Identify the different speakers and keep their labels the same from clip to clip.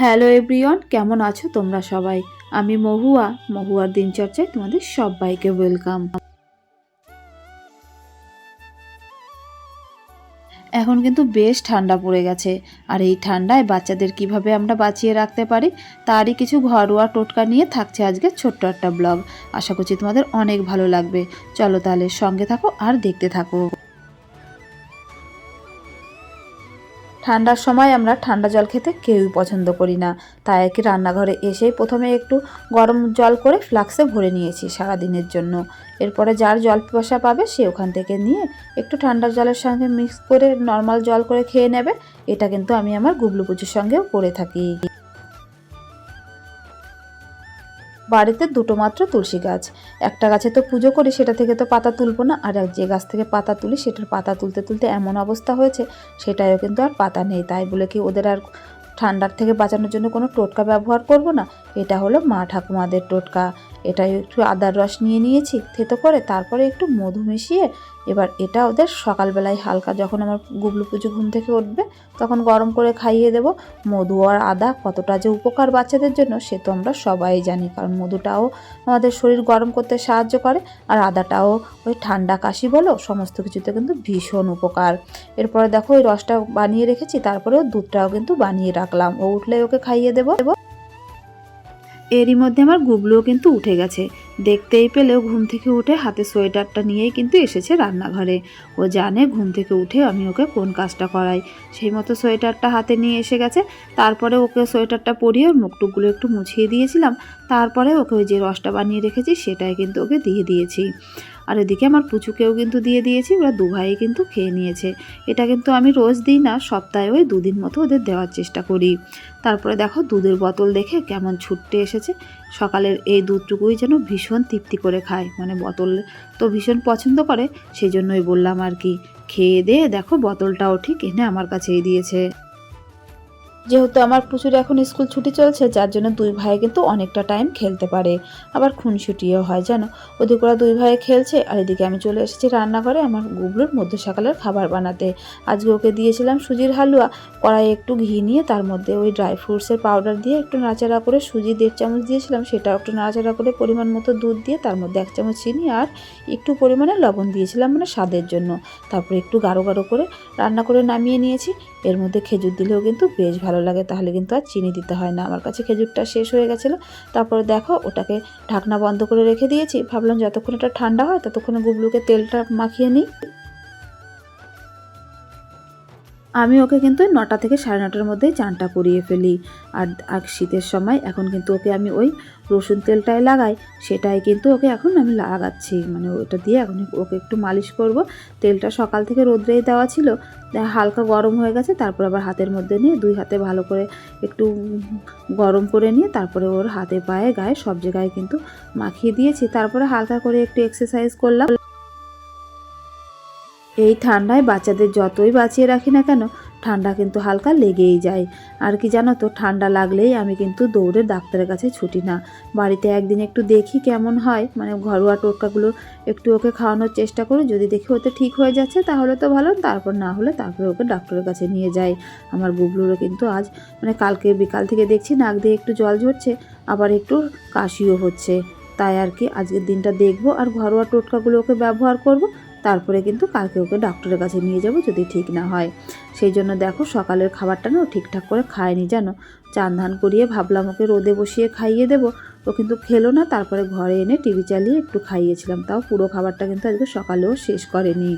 Speaker 1: Hello everyone, কেমন আছো তোমরা সবাই? আমি মহুয়া, মহুয়ার দিনচর্চায় তোমাদের সবাইকে ওয়েলকাম। এখন কিন্তু বেশ ঠান্ডা পড়ে গেছে, আর এই ঠান্ডায় বাচ্চাদের কীভাবে আমরা বাঁচিয়ে রাখতে পারি, তারই কিছু ঘরোয়া টোটকা নিয়ে থাকছে আজকে ছোট্ট একটা ব্লগ। আশা করছি তোমাদের অনেক ভালো লাগবে। চলো তাহলে সঙ্গে থাকো আর দেখতে থাকো। ঠান্ডার সময় আমরা ঠান্ডা জল খেতে কেউই পছন্দ করি না। তাই আর কি রান্নাঘরে এসেই প্রথমে একটু গরম জল করে ফ্লাক্সে ভরে নিয়েছি সারা দিনের জন্য। এরপরে যার জল পিপাসা পাবে সে ওখান থেকে নিয়ে একটু ঠান্ডা জলের সঙ্গে মিক্স করে নর্মাল জল করে খেয়ে নেবে। এটা কিন্তু আমি আমার গুবলু পুজোর সঙ্গেও করে থাকি। বাড়িতে দুটো মাত্র তুলসী গাছ। একটা গাছে তো পুজো করি, সেটা থেকে তো পাতা তুলবো না। আর যে গাছ থেকে পাতা তুলি, সেটার পাতা তুলতে তুলতে এমন অবস্থা হয়েছে সেটাও কিন্তু আর পাতা নেই। তাই বলে কি ওদের আর ঠান্ডার থেকে বাঁচানোর জন্য কোনো টোটকা ব্যবহার করব না? এটা হলো মা ঠাকুমাদের টোটকা। এটাই একটু আদার রস নিয়ে নিয়েছি, থেতো করে তারপরে একটু মধু মিশিয়ে এবার এটা ওদের সকালবেলায় হালকা যখন আমার গুবলু পুজো ঘুম থেকে উঠবে তখন গরম করে খাইয়ে দেব। মধু আর আদা কতটা যে উপকার বাচ্চাদের জন্য সে তো আমরা সবাই জানি, কারণ মধুটাও আমাদের শরীর গরম করতে সাহায্য করে আর আদাটাও ওই ঠান্ডা কাশি বলো সমস্ত কিছুতে কিন্তু ভীষণ উপকার। এরপরে দেখো ওই রসটা বানিয়ে রেখেছি, তারপরেও দুধটাও কিন্তু বানিয়ে রাখলাম। ও উঠলে ওকে খাইয়ে দেবো। এরই মধ্যে আমার গুবলুও কিন্তু উঠে গেছে। দেখতেই পেলেও ঘুম থেকে উঠে হাতে সোয়েটারটা নিয়েই কিন্তু এসেছে রান্নাঘরে। ও জানে ঘুম থেকে উঠে আমি ওকে কোন কাজটা করাই। সেই মতো সোয়েটারটা হাতে নিয়ে এসে গেছে। তারপরে ওকে সোয়েটারটা পরিয়ে ওর মুখটুকগুলো একটু মুছিয়ে দিয়েছিলাম। তারপরে ওকে ওই যে রসটা বানিয়ে রেখেছি সেটাই কিন্তু ওকে দিয়ে দিয়েছি। আর এদিকে আমার পুচুকেও কিন্তু দিয়ে দিয়েছি, ওরা দু ভাই কিন্তু খেয়ে নিয়েছে। এটা কিন্তু আমি রোজ দিই না, সপ্তাহে ওই দুদিন মতো ওদের দেওয়ার চেষ্টা করি। তারপরে দেখো দুধের বোতল দেখে কেমন ছুটতে এসেছে। সকালের এই দুধটুকুই যেন ভীষণ তৃপ্তি করে খায়। মানে বোতল তো ভীষণ পছন্দ করে সেই জন্যই বললাম আর কি। খেয়ে দিয়ে দেখো বোতলটাও ঠিক এনে আমার কাছেই দিয়েছে। যেহেতু আমার প্রচুর এখন স্কুল ছুটি চলছে, যার জন্য দুই ভাই কিন্তু অনেকটা টাইম খেলতে পারে। আবার খুনছুটিও হয়, জানো? ওদিকে ওরা দুই ভাই খেলছে, আর এদিকে আমি চলে এসেছি রান্নাঘরে আমার গুবলুর মধ্য সকালের খাবার বানাতে। আজকে ওকে দিয়েছিলাম সুজির হালুয়া, কড়াইয়ে একটু ঘি নিয়ে তার মধ্যে ওই ড্রাই ফ্রুটসের পাউডার দিয়ে একটু নাড়াচাড়া করে সুজি দেড় চামচ দিয়েছিলাম, সেটাও একটু নাড়াচাড়া করে পরিমাণ মতো দুধ দিয়ে তার মধ্যে এক চামচ চিনি আর একটু পরিমাণে লবণ দিয়েছিলাম মানে স্বাদের জন্য। তারপরে একটু গাঢ় গাঢ় করে রান্না করে নামিয়ে নিয়েছি। এর মধ্যে খেজুর দিলেও কিন্তু বেশ ভালো লাগে, তাহলে কিন্তু আর চিনি দিতে হয় না। আমার কাছে খেজুরটা শেষ হয়ে গেছিল। তারপরে দেখো, ওটাকে ঢাকনা বন্ধ করে রেখে দিয়েছি। ভাবলাম যতক্ষণ এটা ঠান্ডা হয়, ততক্ষণ গুবলুকে তেলটা মাখিয়ে নিই। আমি ওকে কিন্তু নটা থেকে সাড়ে নটার মধ্যেই চানটা করিয়ে ফেলি। আর আর শীতের সময় এখন কিন্তু ওকে আমি ওই রসুন তেলটাই লাগাই, সেটাই কিন্তু ওকে এখন আমি লাগাচ্ছি। মানে ওটা দিয়ে এখন ওকে একটু মালিশ করব। তেলটা সকাল থেকে রোদ্রেই দেওয়া ছিল। হালকা গরম হয়ে গেছে, তারপর আবার হাতের মধ্যে নিয়ে দুই হাতে ভালো করে একটু গরম করে নিয়ে তারপরে ওর হাতে পায়ে, গায়ে সব জায়গায় কিন্তু মাখিয়ে দিয়েছি। তারপরে হালকা করে একটু এক্সারসাইজ করলাম। এই ঠান্ডায় বাচ্চাদের যতই বাঁচিয়ে রাখি না কেন, ঠান্ডা কিন্তু হালকা লেগেই যায়। আর কি জানো তো, ঠান্ডা লাগলেই আমি কিন্তু দৌড়ে ডাক্তারের কাছে ছুটি না। বাড়িতে একদিন একটু দেখি কেমন হয় মানে ঘরোয়া টোটকাগুলো একটু ওকে খাওয়ানোর চেষ্টা করি, যদি দেখি ওতে ঠিক হয়ে যাচ্ছে তাহলে তো ভালো, তারপর না হলে তারপরে ওকে ডাক্তারের কাছে নিয়ে যাই। আমার বুবলুরও কিন্তু আজ মানে কালকে বিকাল থেকে দেখছি নাক দিয়ে একটু জল ঝরছে, আবার একটু কাশিও হচ্ছে। তাই আর কি আজকের দিনটা দেখব আর ঘরোয়া টোটকাগুলো ওকে ব্যবহার করব তারপরে কিন্তু কালকে ওকে ডক্টরের কাছে নিয়ে যাব যদি ঠিক না হয়। সেই জন্য দেখো সকালের খাবারটা না ঠিকঠাক করে খায়নি জানো। চান ধান করিয়ে ভাবলাম ওকে রোদে বসিয়ে খাইয়ে দেবো। ও কিন্তু খেলো না, তারপরে ঘরে এনে টিভি চালিয়ে একটু খাইয়েছিলাম। তাও পুরো খাবারটা কিন্তু আজকে সকালেও শেষ করেনি।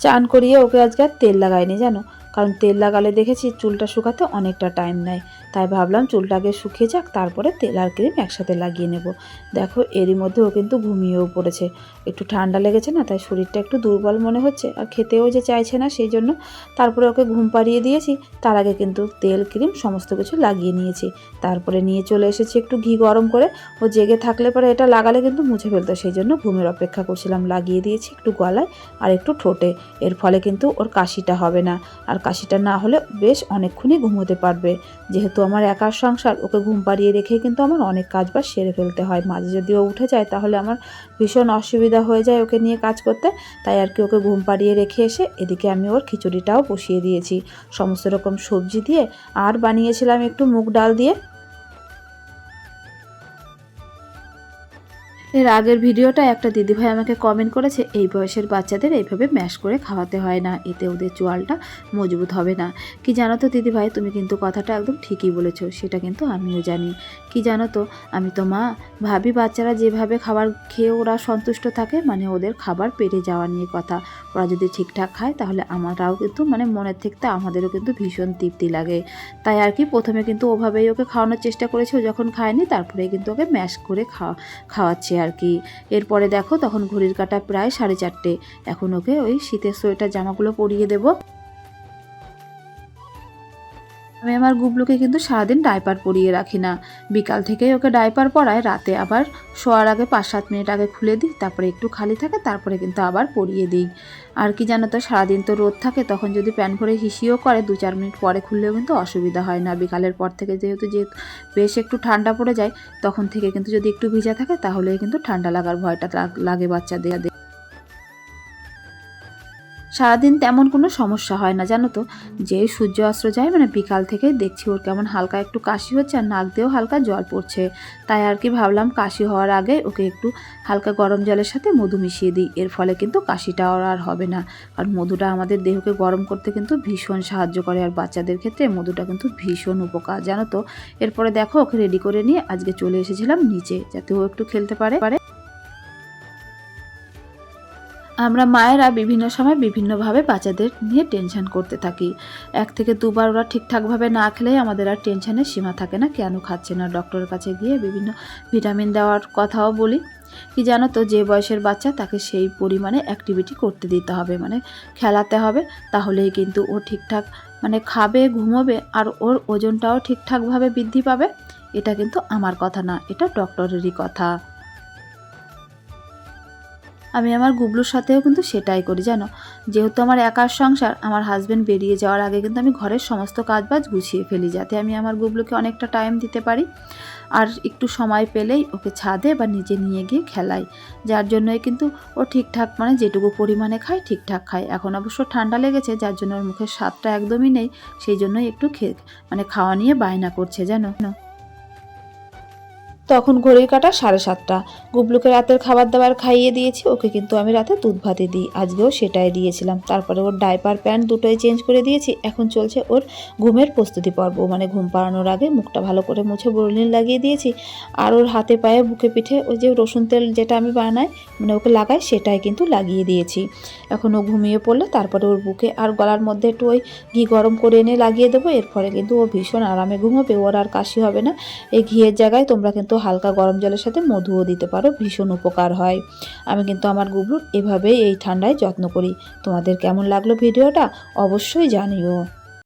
Speaker 1: চান করিয়ে ওকে আজকে আর তেল লাগায়নি জানো। কারণ তেল লাগালে দেখেছি চুলটা শুকাতে অনেকটা টাইম নেয়। তাই ভাবলাম চুলটা আগে শুকিয়ে যাক, তারপরে তেল আর ক্রিম একসাথে লাগিয়ে নেব। দেখো, এরই মধ্যে ও কিন্তু ঘুমিয়েও পড়েছে। একটু ঠান্ডা লেগেছে না, তাই শরীরটা একটু দুর্বল মনে হচ্ছে আর খেতেও যে চাইছে না সেই জন্য তারপরে ওকে ঘুম পাড়িয়ে দিয়েছি। তার আগে কিন্তু তেল, ক্রিম সমস্ত কিছু লাগিয়ে নিয়েছি। তারপরে নিয়ে চলে এসেছি একটু ঘি গরম করে। ও জেগে থাকলে পরে এটা লাগালে কিন্তু মুছে ফেলতো, সেই জন্য ঘুমের অপেক্ষা করছিলাম। লাগিয়ে দিয়েছি একটু গলায় আর একটু ঠোঁটে। এর ফলে কিন্তু ওর কাশিটা হবে না। আর কাশিটা না হলে বেশ অনেকক্ষণই ঘুমোতে পারবে। যেহেতু আমার একার সংসার, ওকে ঘুম পাড়িয়ে রেখে কিন্তু আমার অনেক কাজ বা সেরে ফেলতে হয়। মাঝে যদি ও উঠে যায়, তাহলে আমার ভীষণ অসুবিধা হয়ে যায় ওকে নিয়ে কাজ করতে। তাই আর কি ওকে ঘুম পাড়িয়ে রেখে এসে এদিকে আমি ওর খিচুড়িটাও বসিয়ে দিয়েছি। সমস্ত রকম সবজি দিয়ে আর বানিয়েছিলাম একটু মুগ ডাল দিয়ে। এর আগের ভিডিওটা একটা দিদিভাই আমাকে কমেন্ট করেছে, এই বয়সের বাচ্চাদের এইভাবে ম্যাশ করে খাওয়াতে হয় না, এতে ওদের চোয়ালটা মজবুত হবে না। কি জানো তো দিদিভাই, তুমি কিন্তু কথাটা একদম ঠিকই বলেছ, সেটা কিন্তু আমিও জানি। কি জানো তো, আমি তো মা, ভাবি বাচ্চারা যেভাবে খাবার খেয়ে ওরা সন্তুষ্ট থাকে মানে ওদের খাবার পেটে যাওয়া নিয়ে কথা। ওরা যদি ঠিকঠাক খায়, তাহলে আমারাও কিন্তু মানে মনের থেকে আমাদেরও কিন্তু ভীষণ তৃপ্তি লাগে। তাই আর কি, প্রথমে কিন্তু ওভাবেই ওকে খাওয়ানোর চেষ্টা করেছে, ও যখন খায়নি তারপরে কিন্তু ওকে ম্যাশ করে খাওয়া, খাওয়াচ্ছে আর কি। এরপরে দেখো তখন ঘড়ির কাটা প্রায় সাড়ে চারটে। এখন ওকে ওই শীতের সোয়েটার জামাগুলো পরিয়ে দেবো। আমি আমার গুবলুকে কিন্তু সারাদিন ডাইপার পরিয়ে রাখি না। বিকাল থেকেই ওকে ডাইপার পরায় রাতে আবার শোয়ার আগে পাঁচ সাত মিনিট আগে খুলে দিই, তারপরে একটু খালি থাকে, তারপরে কিন্তু আবার পরিয়ে দিই। আর কি জানো তো, সারাদিন তো রোদ থাকে, তখন যদি প্যান ভরে হিসিও করে দু চার মিনিট পরে খুললেও কিন্তু অসুবিধা হয় না। বিকালের পর থেকে যেহেতু যে বেশ একটু ঠান্ডা পড়ে যায়, তখন থেকে কিন্তু যদি একটু ভিজা থাকে তাহলে কিন্তু ঠান্ডা লাগার ভয়টা লাগ- বাচ্চাদের। সারাদিন তেমন কোনো সমস্যা হয় না, জানো তো? যে সূর্য অস্ত্র যায় মানে বিকাল থেকে দেখছি ওর কেমন হালকা একটু কাশি হচ্ছে আর নাক দিয়েও হালকা জল পড়ছে। তাই আর কি ভাবলাম কাশি হওয়ার আগে ওকে একটু হালকা গরম জলের সাথে মধু মিশিয়ে দিই। এর ফলে কিন্তু কাশিটা আর হবে না। আর মধুটা আমাদের দেহকে গরম করতে কিন্তু ভীষণ সাহায্য করে। আর বাচ্চাদের ক্ষেত্রে মধুটা কিন্তু ভীষণ উপকার, জানো তো? এরপরে দেখো ওকে রেডি করে নিয়ে আজকে চলে এসেছিলাম নিচে, যাতে ও একটু খেলতে পারে। আমরা মায়েরা বিভিন্ন সময় বিভিন্নভাবে বাচ্চাদের নিয়ে টেনশন করতে থাকি। এক থেকে দুবার ওরা ঠিকঠাকভাবে না খেলেই আমাদের আর টেনশনের সীমা থাকে না, কেন খাচ্ছে না? ডক্টরের কাছে গিয়ে বিভিন্ন ভিটামিন দেওয়ার কথাও বলি। কি জানো তো, যে বয়সের বাচ্চা তাকে সেই পরিমাণে অ্যাক্টিভিটি করতে দিতে হবে মানে খেলাতে হবে, তাহলেই কিন্তু ও ঠিকঠাক মানে খাবে, ঘুমোবে, আর ওর ওজনটাও ঠিকঠাকভাবে বৃদ্ধি পাবে। এটা কিন্তু আমার কথা না, এটা ডক্টরেরই কথা। আমি আমার গুবলুর সাথেও কিন্তু সেটাই করি, জানো? যেহেতু আমার একার সংসার, আমার হাজব্যান্ড বেরিয়ে যাওয়ার আগে কিন্তু আমি ঘরের সমস্ত কাজবাজ গুছিয়ে ফেলি যাতে আমি আমার গুবলুকে অনেকটা টাইম দিতে পারি আর একটু সময় পেলেই ওকে ছাদে বা নিজে নিয়ে গিয়ে খেলাই। যার জন্যই কিন্তু ও ঠিকঠাক মানে যেটুকু পরিমাণে খায়, ঠিকঠাক খায়। এখন অবশ্য ঠান্ডা লেগেছে, যার জন্য ওর মুখের স্বাদটা একদমই নেই, সেই জন্যই একটু খেয়ে মানে খাওয়া নিয়ে বায়না করছে, জানো? তখন ঘড়ির কাটা সাড়ে সাতটা। গুবলুকে রাতের খাবার দাবার খাইয়ে দিয়েছি, ওকে কিন্তু আমি রাতে দুধ ভাতে দিই। আজকেও সেটাই দিয়েছিলাম। তারপরে ওর ডাইপার প্যান্ট দুটোই চেঞ্জ করে দিয়েছি। এখন চলছে ওর ঘুমের প্রস্তুতি পর্ব। মানে ঘুম পাড়ানোর আগে মুখটা ভালো করে মুছে বরলিন লাগিয়ে দিয়েছি। আর ওর হাতে পায়ে বুকে পিঠে ওই যে রসুন তেল যেটা আমি বানাই মানে ওকে লাগাই, সেটাই কিন্তু লাগিয়ে দিয়েছি। এখন ও ঘুমিয়ে পড়লে, তারপরে ওর বুকে আর গলার মধ্যে একটু ওই ঘি গরম করে এনে লাগিয়ে দেবো। এর ফলে কিন্তু ও ভীষণ আরামে ঘুমোবে। ওর আর কাশি হবে না। এই ঘিয়ের জায়গায় তোমরা কিন্তু হালকা গরম জলের সাথে মধুও দিতে পারো, ভীষণ উপকার হয়। আমি কিন্তু আমার গুবলুর এভাবেই এই ঠান্ডায় যত্ন করি। তোমাদের কেমন লাগল ভিডিওটা অবশ্যই জানিও।